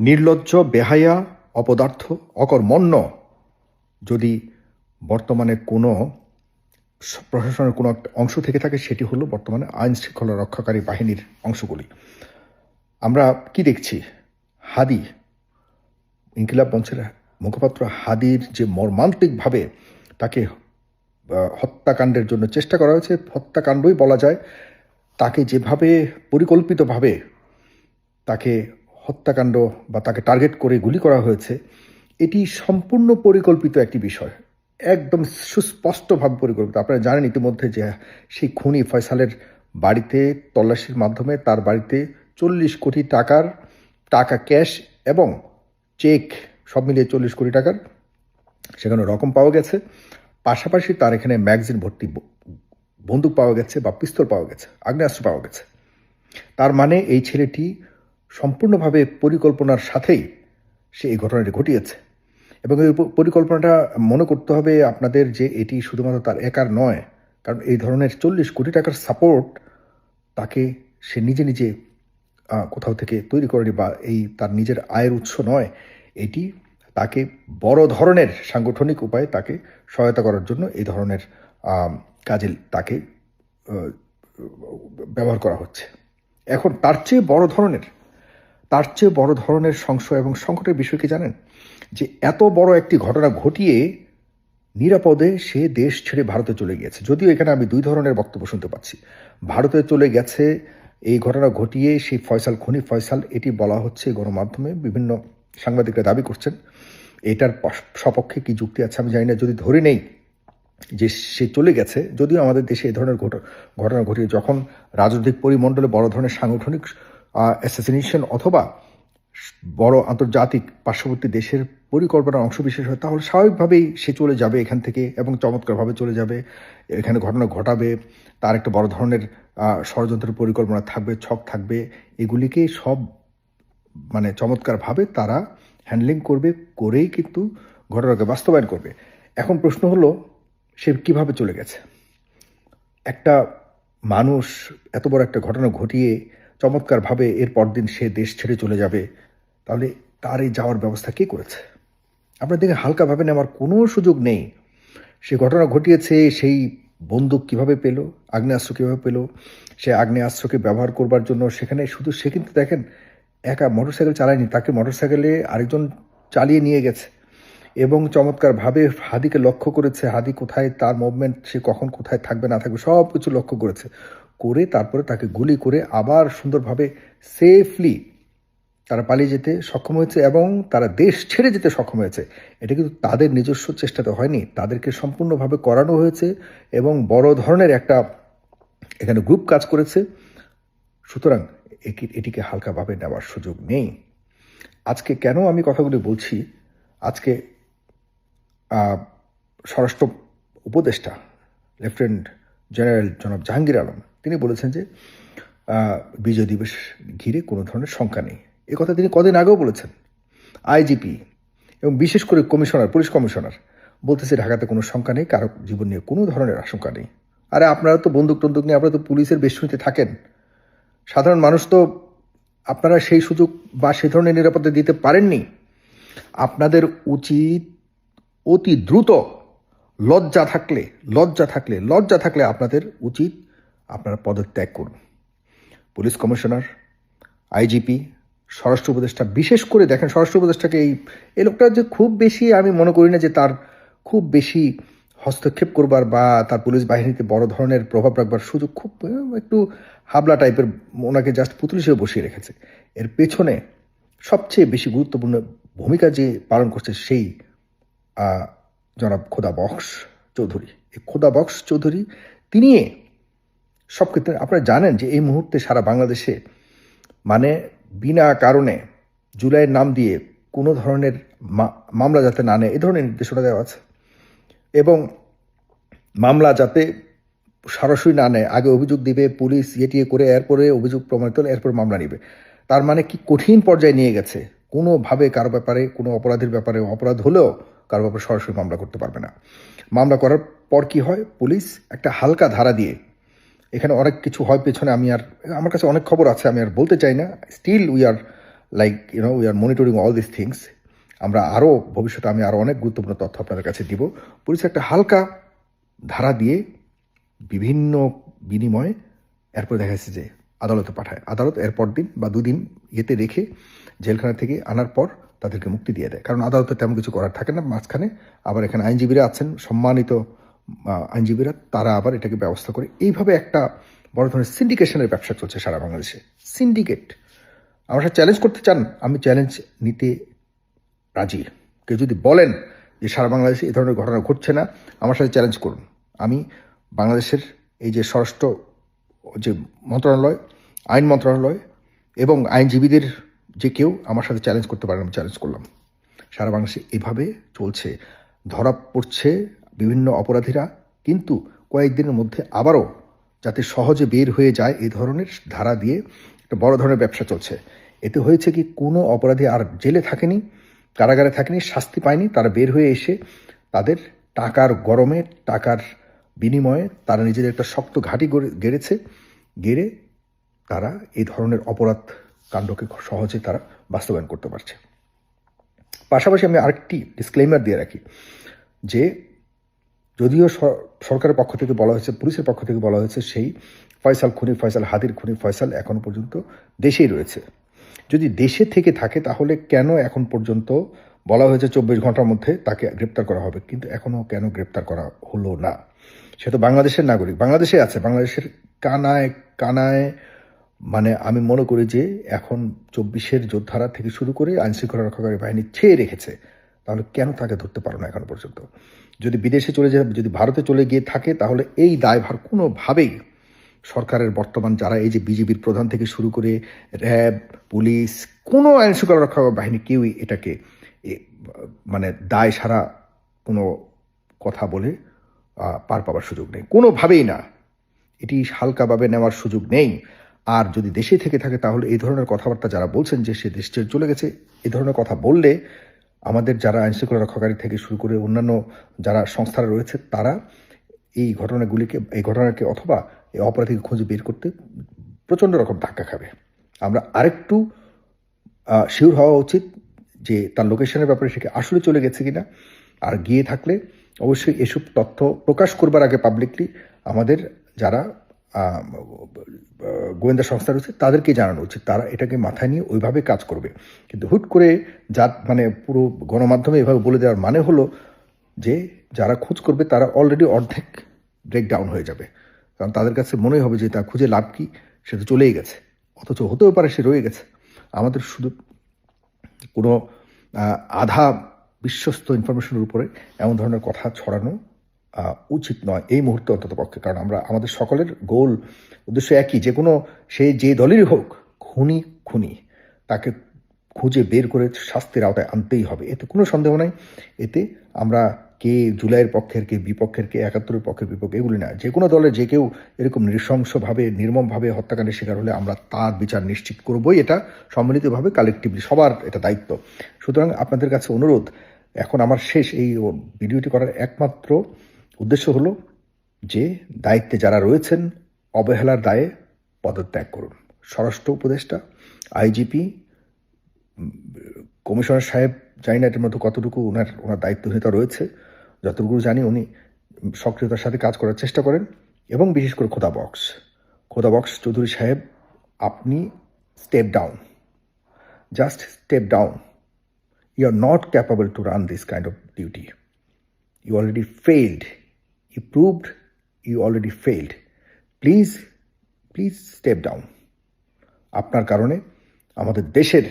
নির্লজ্জ, বেহায়া, অপদার্থ, অকর্মণ্য যদি বর্তমানে কোনো প্রশাসনের কোনো অংশ থেকে থাকে, সেটি হলো বর্তমানে আইন শৃঙ্খলা রক্ষাকারী বাহিনীর অংশগুলি। আমরা কি দেখছি? হাদি, ইনকিলাব মঞ্চের মুখপাত্র হাদির যে মর্মান্তিকভাবে তাকে হত্যাকাণ্ডের জন্য চেষ্টা করা হয়েছে, হত্যাকাণ্ডই বলা যায়, তাকে যেভাবে পরিকল্পিতভাবে তাকে হত্যাকাণ্ড বা তাকে টার্গেট করে গুলি করা হয়েছে, এটি সম্পূর্ণ পরিকল্পিত একটি বিষয়। একদম সুস্পষ্টভাবে পরিকল্পিত। আপনারা জানেন ইতিমধ্যে যে সেই খুনি ফয়সালের বাড়িতে তল্লাশির মাধ্যমে তার বাড়িতে চল্লিশ কোটি টাকার টাকা ক্যাশ এবং চেক সব মিলিয়ে চল্লিশ কোটি টাকার সেখানে রকম পাওয়া গেছে। পাশাপাশি তার এখানে ম্যাগজিন ভর্তি বন্দুক পাওয়া গেছে বা পিস্তল পাওয়া গেছে, আগ্নেয়াস্ত্র পাওয়া গেছে। তার মানে এই ছেলেটি সম্পূর্ণভাবে পরিকল্পনার সাথেই সে এই ঘটনাটি ঘটিয়েছে। এবং এই পরিকল্পনাটা মনে করতে হবে আপনাদের যে এটি শুধুমাত্র তার একার নয়, কারণ এই ধরনের চল্লিশ কোটি টাকার সাপোর্ট তাকে সে নিজে নিজে কোথাও থেকে তৈরি করেনি বা এই তার নিজের আয়ের উৎস নয়। এটি তাকে বড় ধরনের সাংগঠনিক উপায়ে তাকে সহায়তা করার জন্য এই ধরনের কাজে তাকে ব্যবহার করা হচ্ছে। এখন তার চেয়ে বড় ধরনের তার চেয়ে বড় ধরনের সংশয় এবং সংকটের বিষয় কি জানেন? যে এত বড় একটি ঘটনা ঘটিয়ে নিরাপদে সে দেশ ছেড়ে ভারতে চলে গিয়েছে। যদিও এখানে আমি দুই ধরনের বক্তব্য শুনতে পাচ্ছি। ভারতে চলে গেছে, এই ঘটনা ঘটিয়ে সেই ফয়সাল, খনি ফয়সাল, এটি বলা হচ্ছে গণমাধ্যমে, বিভিন্ন সাংবাদিকরা দাবি করছেন। এটার সপক্ষে কি যুক্তি আছে আমি জানি না। যদি ধরে নেই যে সে চলে গেছে, যদিও আমাদের দেশে এ ধরনের ঘট- ঘটনা ঘটিয়ে যখন রাজনৈতিক পরিমণ্ডলে বড় ধরনের সাংগঠনিক অ্যাসাসিনেশন অথবা বড় আন্তর্জাতিক পার্শ্ববর্তী দেশের পরিকল্পনার অংশ বিশেষ হয়, তাহলে স্বাভাবিকভাবেই সে চলে যাবে এখান থেকে এবং চমৎকারভাবে চলে যাবে। এখানে ঘটনা ঘটাবে, তার একটা বড় ধরনের ষড়যন্ত্রের পরিকল্পনা থাকবে, ছক থাকবে। এগুলিকে সব মানে চমৎকারভাবে তারা হ্যান্ডলিং করবে, করেই কিন্তু ঘটনাকে বাস্তবায়ন করবে। এখন প্রশ্ন হলো, সে কীভাবে চলে গেছে? একটা মানুষ এত বড় একটা ঘটনা ঘটিয়ে চমৎকারভাবে এর পরদিন সে দেশ ছেড়ে চলে যাবে। তাহলে তার এই যাওয়ার ব্যবস্থা কে করেছে? আপনার দিকে হালকাভাবে নেওয়ার কোনো সুযোগ নেই। সে ঘটনা ঘটিয়েছে, সেই বন্দুক কীভাবে পেল, আগ্নেয়াস্ত্র কীভাবে পেল, সে আগ্নেয়াস্ত্রকে ব্যবহার করবার জন্য সেখানে শুধু সে কিন্তু দেখেন, একা মোটরসাইকেল চালায়নি, তাকে মোটরসাইকেলে আরেকজন চালিয়ে নিয়ে গেছে। এবং চমৎকারভাবে হাদিকে লক্ষ্য করেছে, হাদি কোথায়, তার মুভমেন্ট সে কখন কোথায় থাকবে, না থাকবে সব কিছু লক্ষ্য করেছে। করে তারপরে তাকে গুলি করে আবার সুন্দরভাবে সেফলি তারা পালিয়ে যেতে সক্ষম হয়েছে এবং তারা দেশ ছেড়ে যেতে সক্ষম হয়েছে। এটা কিন্তু তাদের নিজস্ব চেষ্টাতে হয়নি। তাদেরকে সম্পূর্ণভাবে করানো হয়েছে এবং বড় ধরনের একটা এখানে গ্রুপ কাজ করেছে। সুতরাং এটি- এটিকে হালকাভাবে নেওয়ার সুযোগ নেই। আজকে কেন আমি কথাগুলি বলছি? আজকে স্বরাষ্ট্র উপদেষ্টা, লেফটেন্যান্ট জেনারেল জনাব জাহাঙ্গীর আলম তিনি বলেছেন যে বিজয় দিবস ঘিরে কোনো ধরনের শঙ্কা নেই। এ কথা তিনি কদিন আগেও বলেছেন। আইজিপি এবং বিশেষ করে কমিশনার, পুলিশ কমিশনার বলতেছে ঢাকাতে কোনো শঙ্কা নেই, কারও জীবন নিয়ে কোনো ধরনের আশঙ্কা নেই। আরে আপনারা তো বন্দুক টন্দুক নিয়ে, আপনারা তো পুলিশের বেষ্টনীতে থাকেন। সাধারণ মানুষ তো আপনারা সেই সুযোগ বা সে ধরনের নিরাপত্তা দিতে পারেননি। আপনাদের উচিত অতি দ্রুত লজ্জা থাকলে লজ্জা থাকলে লজ্জা থাকলে আপনাদের উচিত আপনারা পদত্যাগ করুন। পুলিশ কমিশনার, আইজিপি, স্বরাষ্ট্র উপদেষ্টা, বিশেষ করে দেখেন স্বরাষ্ট্র উপদেষ্টাকে এই এই লোকটা যে খুব বেশি আমি মনে করি না যে তার খুব বেশি হস্তক্ষেপ করবার বা তার পুলিশ বাহিনীতে বড় ধরনের প্রভাব রাখবার সুযোগ খুব একটু হাবলা টাইপের ওনাকে জাস্ট পুতুল হিসেবে বসিয়ে রেখেছে। এর পেছনে সবচেয়ে বেশি গুরুত্বপূর্ণ ভূমিকা যে পালন করছে সেই জনাব খোদা বক্স চৌধুরী। এই খোদা বক্স চৌধুরী তিনি সব ক্ষেত্রে আপনারা জানেন যে এই মুহূর্তে সারা বাংলাদেশে মানে বিনা কারণে জুলাইয়ের নাম দিয়ে কোনো ধরনের মামলা যাতে না নেয়, এ ধরনের নির্দেশনা দেওয়া আছে। এবং মামলা যাতে সরাসরি না নেয়, আগে অভিযোগ দিবে, পুলিশ ইয়ে করে এরপরে অভিযোগ প্রমাণিত হলে এরপর মামলা নিবে। তার মানে কি কঠিন পর্যায়ে নিয়ে গেছে। কোনোভাবে কারও ব্যাপারে, কোনো অপরাধের ব্যাপারে অপরাধ হলেও কারও ব্যাপারে সরাসরি মামলা করতে পারবে না। মামলা করার পর কি হয়? পুলিশ একটা হালকা ধারা দিয়ে এখানে অনেক কিছু হয়, পেছনে আমি আর, আমার কাছে অনেক খবর আছে, আমি আর বলতে চাই না। Still we are like you know we are monitoring all this things আমরা আরও ভবিষ্যতে আমি আরও অনেক গুরুত্বপূর্ণ তথ্য আপনাদের কাছে দিব। পুলিশ একটা হালকা ধারা দিয়ে বিভিন্ন বিনিময়ে এরপর দেখা যাচ্ছে যে আদালতে পাঠায়। আদালত এরপর দিন বা দুদিন ইয়েতে রেখে জেলখানা থেকে আনার পর তাদেরকে মুক্তি দিয়ে দেয়। কারণ আদালতে তেমন কিছু করার থাকে না, মাঝখানে। আবার এখানে আইনজীবীরা আছেন, সম্মানিত আইনজীবীরা, তারা আবার এটাকে ব্যবস্থা করে। এইভাবে একটা বড় ধরনের সিন্ডিকেশনের ব্যবসা চলছে সারা বাংলাদেশে। সিন্ডিকেট আমার চ্যালেঞ্জ করতে চান, আমি চ্যালেঞ্জ নিতে রাজি। কেউ যদি বলেন যে সারা বাংলাদেশে এই ধরনের ঘটনা ঘটছে না, আমার সাথে চ্যালেঞ্জ করুন। আমি বাংলাদেশের এই যে স্বরাষ্ট্র, যে মন্ত্রণালয়, আইন মন্ত্রণালয় এবং আইনজীবীদের যে কেউ, আমার সাথে চ্যালেঞ্জ করতে পারেন, আমি চ্যালেঞ্জ করলাম। সারা বাংলাদেশে এভাবে চলছে। ধরা পড়ছে বিভিন্ন অপরাধীরা কিন্তু কয়েকদিনের মধ্যে আবারও যাতে সহজে বের হয়ে যায় এই ধরনের ধারা দিয়ে একটা বড় ধরনের ব্যবসা চলছে। এতে হয়েছে কি, কোনো অপরাধী আর জেলে থাকেনি, কারাগারে থাকেনি, শাস্তি পায়নি, তারা বের হয়ে এসে তাদের টাকার গরমে, টাকার বিনিময়ে তারা নিজেদের একটা শক্ত ঘাঁটি গড়ে- গেড়েছে, গেড়ে তারা এই ধরনের অপরাধ কাণ্ডকে সহজে তারা বাস্তবায়ন করতে পারছে। পাশাপাশি আমি আরেকটি ডিসক্লেমার দিয়ে রাখি যে যদিও সরকারের পক্ষ থেকে বলা হয়েছে, পুলিশের পক্ষ থেকে বলা হয়েছে, সেই ফয়সাল খুনি, ফয়সাল হাদির খুনি, ফয়সাল এখনও পর্যন্ত দেশেই রয়েছে। যদি দেশে থেকে থাকে, তাহলে কেন এখন পর্যন্ত বলা হয়েছে চব্বিশ ঘণ্টার মধ্যে তাকে গ্রেপ্তার করা হবে? কিন্তু এখনও কেন গ্রেপ্তার করা হলো না? সে তো বাংলাদেশের নাগরিক। বাংলাদেশে আছে। বাংলাদেশের কানায় কানায় মানে আমি মনে করি যে এখন চব্বিশের যোদ্ধারা থেকে শুরু করে আইনশৃঙ্খলা রক্ষাকারী বাহিনী ছেয়ে রেখেছে। তাহলে কেন তাকে ধরতে পারো না এখনও পর্যন্ত? যদি বিদেশে চলে যায় যদি ভারতে চলে গিয়ে থাকে তাহলে এই দায়ভার কোনোভাবেই সরকারের বর্তমান যারা এই যে বিজেপির প্রধান থেকে শুরু করে র্যাব পুলিশ কোনো আইন শৃঙ্খলা রক্ষা বাহিনী কেউই এটাকে এ, মানে দায় সারা কোনো কথা বলে পার পাওয়ার সুযোগ নেই। কোনোভাবেই না। এটি হালকাভাবে নেওয়ার সুযোগ নেই। আর যদি দেশে থেকে থাকে তাহলে এই ধরনের কথাবার্তা যারা বলছেন যে সে দেশ চলে গেছে এই ধরনের কথা বললে আমাদের যারা আইনশৃঙ্খলা রক্ষাকারী থেকে শুরু করে অন্যান্য যারা সংস্থারা রয়েছে, তারা এই ঘটনাগুলিকে, এই ঘটনাকে অথবা এই অপরাধীকে খুঁজে বের করতে প্রচণ্ড রকম ধাক্কা খাবে। আমরা আরেকটু শিওর হওয়া উচিত যে তার লোকেশনের ব্যাপারে সে আসলে চলে গেছে কিনা। আর গিয়ে থাকলে অবশ্যই এসব তথ্য প্রকাশ করবার আগে পাবলিকলি আমাদের যারা গোয়েন্দা সংস্থা রয়েছে, তাদেরকে জানানো উচিত তারা এটাকে মাথায় নিয়ে ওইভাবে কাজ করবে। কিন্তু হুট করে যা মানে পুরো গণমাধ্যমে এভাবে বলে দেওয়ার মানে হলো যে, যারা খোঁজ করবে তারা অলরেডি অর্ধেক ব্রেকডাউন হয়ে যাবে। কারণ তাদের কাছে মনে হবে যে, তা খুঁজে লাভ কী? সে তো চলেই গেছে। অথচ হতেও পারে সে রয়ে গেছে। আমাদের শুধু কোনো আধা বিশ্বস্ত ইনফরমেশনের উপরে এমন ধরনের কথা ছড়ানো উচিত নয় এই মুহূর্তে অন্তত পক্ষে। কারণ আমরা, আমাদের সকলের গোল উদ্দেশ্য একই, যে কোনো, সে যে দলেরই হোক, খুনি খুনি। তাকে খুঁজে বের করে শাস্তির আওতায় আনতেই হবে। এতে কোনো সন্দেহ নাই। এতে আমরা কে জুলাইয়ের পক্ষের, কে বিপক্ষের, কে একাত্তরের পক্ষের বিপক্ষে এগুলি না। যে কোনো দলের যে কেউ এরকম নৃশংসভাবে, নির্মমভাবে হত্যাকাণ্ডের শিকার হলে আমরা তার বিচার নিশ্চিত করবই। এটা সম্মিলিতভাবে কালেকটিভলি সবার এটা দায়িত্ব। সুতরাং আপনাদের কাছে অনুরোধ, এখন আমার শেষ এই ভিডিওটি করার একমাত্র উদ্দেশ্য হলো যে, দায়িত্বে যারা রয়েছেন, অবহেলার দায়ে পদত্যাগ করুন। স্বরাষ্ট্র উপদেষ্টা, আইজিপি কমিশনার সাহেব জানি না এটার মধ্যে কতটুকু ওনার ওনার দায়িত্বহীনতা রয়েছে। যতটুকু জানি উনি সক্রিয়তার সাথে কাজ করার চেষ্টা করেন এবং বিশেষ করে খোদা বক্স। খোদা বক্স চৌধুরী সাহেব, আপনি step down just step down you are not capable to run this kind of duty you already failed you proved you already failed please please step down আপনার কারণে আমাদের দেশের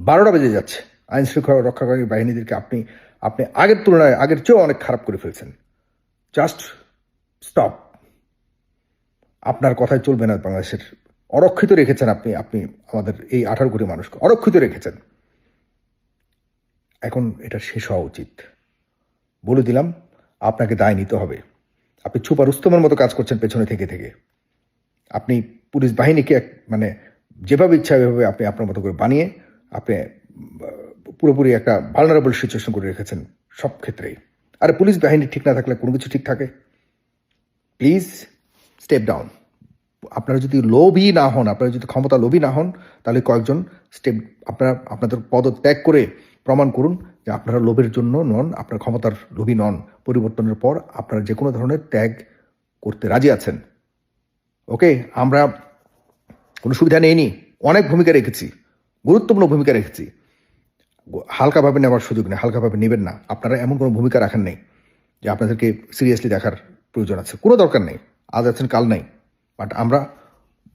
বারোটা বেজে যাচ্ছে। আইন শৃঙ্খলা রক্ষাকারী বাহিনীদেরকে আপনি আপনি আগের তুলনায়, আগের চেয়েও অনেক খারাপ করে ফেলছেন। জাস্ট স্টপ আপনার কথায় চলবে না বাংলাদেশের। অরক্ষিত রেখেছেন আপনি আপনি আমাদের এই আঠারো কোটি মানুষকে। অরক্ষিত রেখেছেন। এখন এটা শেষ হওয়া উচিত। বলে দিলাম আপনাকে দায় নিতে হবে। আপনি ছুপা রুস্তমের মতো কাজ করছেন পেছনে থেকে থেকে। আপনি পুলিশ বাহিনীকে এক মানে যেভাবে ইচ্ছা এভাবে আপনি আপনার মতো করে বানিয়ে, আপনি পুরোপুরি একটা ভালনারেবল সিচুয়েশন করে রেখেছেন সব ক্ষেত্রেই আর পুলিশ বাহিনী ঠিক না থাকলে কোনো কিছু ঠিক থাকে? প্লিজ স্টেপ ডাউন আপনারা যদি লোভী না হন, আপনারা যদি ক্ষমতা লোভী না হন, তাহলে কয়েকজন স্টেপ আপনারা, আপনাদের পদত্যাগ করে প্রমাণ করুন যে আপনারা লোভের জন্য নন, আপনার ক্ষমতার লোভী নন, পরিবর্তনের পর আপনারা যে কোনো ধরনের ত্যাগ করতে রাজি আছেন। ওকে আমরা কোনো সুবিধা নেইনি, অনেক ভূমিকা রেখেছি, গুরুত্বপূর্ণ ভূমিকা রেখেছি। হালকাভাবে নেওয়ার সুযোগ নেই, হালকাভাবে নেবেন না, আপনারা এমন কোনো ভূমিকা রাখেন নেই, যে আপনাদেরকে সিরিয়াসলি দেখার প্রয়োজন আছে। কোনো দরকার নেই, আজ আছেন, কাল নাই বাট আমরা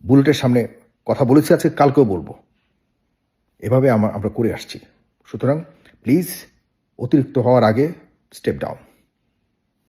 বুলেটের সামনে কথা বলেছি, আজকে কালকেও বলব। এভাবে আমরা আমরা করে আসছি। সুতরাং প্লিজ অতিরিক্ত হওয়ার আগে স্টেপ ডাউন